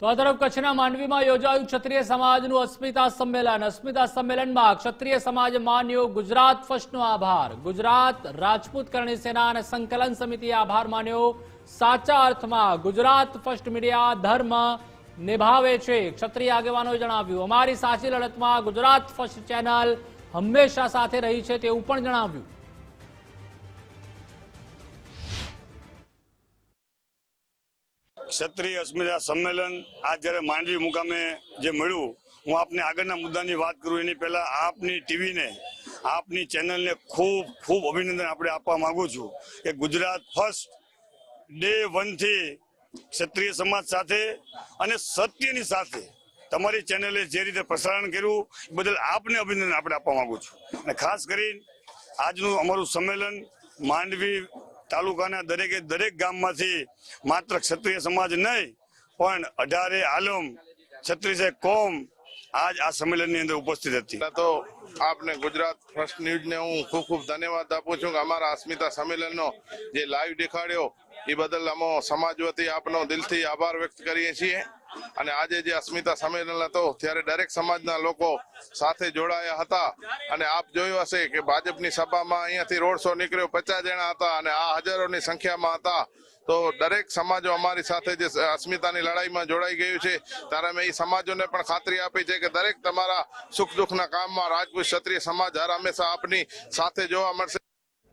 તો આ તરફ કચ્છના માંડવીમાં યોજાયું ક્ષત્રિય સમાજનું અસ્મિતા સંમેલન. અસ્મિતા સંમેલનમાં ક્ષત્રિય સમાજ માન્યો ગુજરાત ફર્સ્ટનો આભાર. ગુજરાત રાજપૂત કરણી સેના અને સંકલન સમિતિએ આભાર માન્યો. સાચા અર્થમાં ગુજરાત ફર્સ્ટ મીડિયા ધર્મ નિભાવે છે, ક્ષત્રિય આગેવાનોએ જણાવ્યું. અમારી સાચી લડતમાં ગુજરાત ફર્સ્ટ ચેનલ હંમેશા સાથે રહી છે તેવું પણ જણાવ્યું. ક્ષત્રિય અસ્મિતા સંમેલન આ જ્યારે માંડવી મુકામે જે મળ્યું, હું આપને આગળના મુદ્દાની વાત કરું, એની પહેલા આપની ટીવીને, આપની ચેનલને ખૂબ ખૂબ અભિનંદન આપણે આપવા માંગુ છું કે ગુજરાત ફર્સ્ટ ડે વનથી ક્ષત્રિય સમાજ સાથે અને સત્યની સાથે તમારી ચેનલે જે રીતે પ્રસારણ કર્યું, એ બદલ આપને અભિનંદન આપણે આપવા માંગુ છું. અને ખાસ કરીને આજનું અમારું સંમેલન માંડવી તાલુકાના દરેકે દરેક ગામમાંથી માત્ર ક્ષત્રિય સમાજ નહીં, પણ અઢારે આલમ, છત્રીસે કોમ આજ આ સંમેલનની અંદર ઉપસ્થિત હતી. તો આપને ગુજરાત ફર્સ્ટ ન્યૂઝને હું ખૂબ ખૂબ ધન્યવાદ આપું છું કે અમારા અસ્મિતા સંમેલનનો જે લાઈવ દેખાડ્યો એ બદલ અમે સમાજ વતી આપનો દિલથી આભાર વ્યક્ત કરીએ છીએ. અને આજે જે અસ્મિતા સંમેલન હતો, ત્યારે દરેક સમાજના લોકો સાથે જોડાયા હતા. અને આપ જોયું હશે કે ભાજપની સભામાં અહીંયાથી રોડ શો નીકળ્યો, પચાસ જણા હતા અને આ હજારોની સંખ્યામાં હતા. તો દરેક સમાજો અમારી સાથે જે અસ્મિતાની લડાઈમાં જોડાઈ ગયું છે, ત્યારે અમે એ સમાજોને પણ ખાતરી આપી છે કે દરેક તમારા સુખ દુઃખના કામમાં રાજપૂત ક્ષત્રિય સમાજ હર હંમેશા આપની સાથે જોવા મળશે.